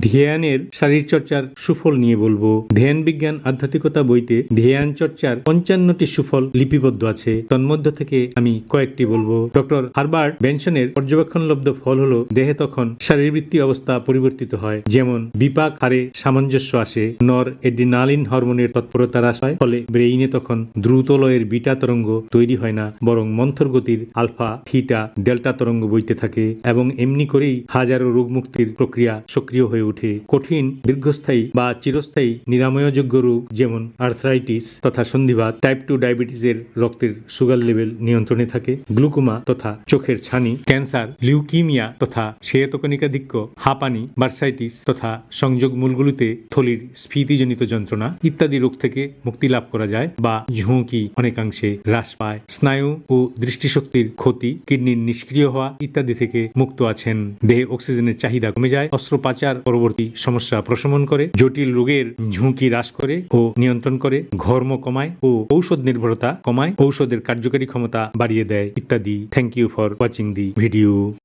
ধ্যানের শারীরচর্চার সুফল নিয়ে বলব। ধ্যান বিজ্ঞান আধ্যাত্মিকতা বইতে ধ্যান চর্চার পঞ্চান্নটি সুফল লিপিবদ্ধ আছে। তন্মধ্য থেকে আমি কয়েকটি বলব। ডক্টর হারবার্ট বেনসনের পর্যবেক্ষণলব্ধ ফল হলো, দেহে তখন শারীরবৃত্তি অবস্থা পরিবর্তিত হয়। যেমন, বিপাক হারে সামঞ্জস্য আসে, নর এড্রিনালিন হরমোনের তৎপরতা হ্রাস হয় ফলে ব্রেইনে তখন দ্রুত লয়ের বিটা তরঙ্গ তৈরি হয় না, বরং মন্থর গতির আলফা, থিটা, ডেল্টা তরঙ্গ বইতে থাকে, এবং এমনি করেই হাজারো রোগ মুক্তির প্রক্রিয়া সক্রিয় হয়ে ওঠে কঠিন, দীর্ঘস্থায়ী বা চিরস্থায়ী নিরাময়যোগ্য রোগ যেমন আর্থ্রাইটিস তথা সন্ধিবাত টাইপ টু ডায়াবেটিসের রক্তের সুগার লেভেল নিয়ন্ত্রণে থাকে গ্লুকোমা তথা চোখের ছানি ক্যান্সার লিউকিমিয়া তথা শ্বেতকণিকাধিক্য হাঁপানি বার্সাইটিস তথা সংযোগ মূলগুলিতে থলির স্ফীতিজনিত যন্ত্রণা ইত্যাদি রোগ থেকে মুক্তি লাভ করা যায় বা ঝুঁকি অনেকাংশে হ্রাস পায়। স্নায়ু ও দৃষ্টিশক্তির ক্ষতি, কিডনির নিষ্ক্রিয় হওয়া ইত্যাদি থেকে মুক্ত আছেন। দেহে অক্সিজেনের চাহিদা কমে যায়, অস্ত্রোপচার পরবর্তী সমস্যা প্রশমন করে, জটিল রোগের ঝুঁকি হ্রাস করে ও নিয়ন্ত্রণ করে, ঘর্ম কমায় ও ঔষধ নির্ভরতা কমায়, ঔষধের কার্যকারী ক্ষমতা বাড়িয়ে দেয় ইত্যাদি। Thank you for watching the video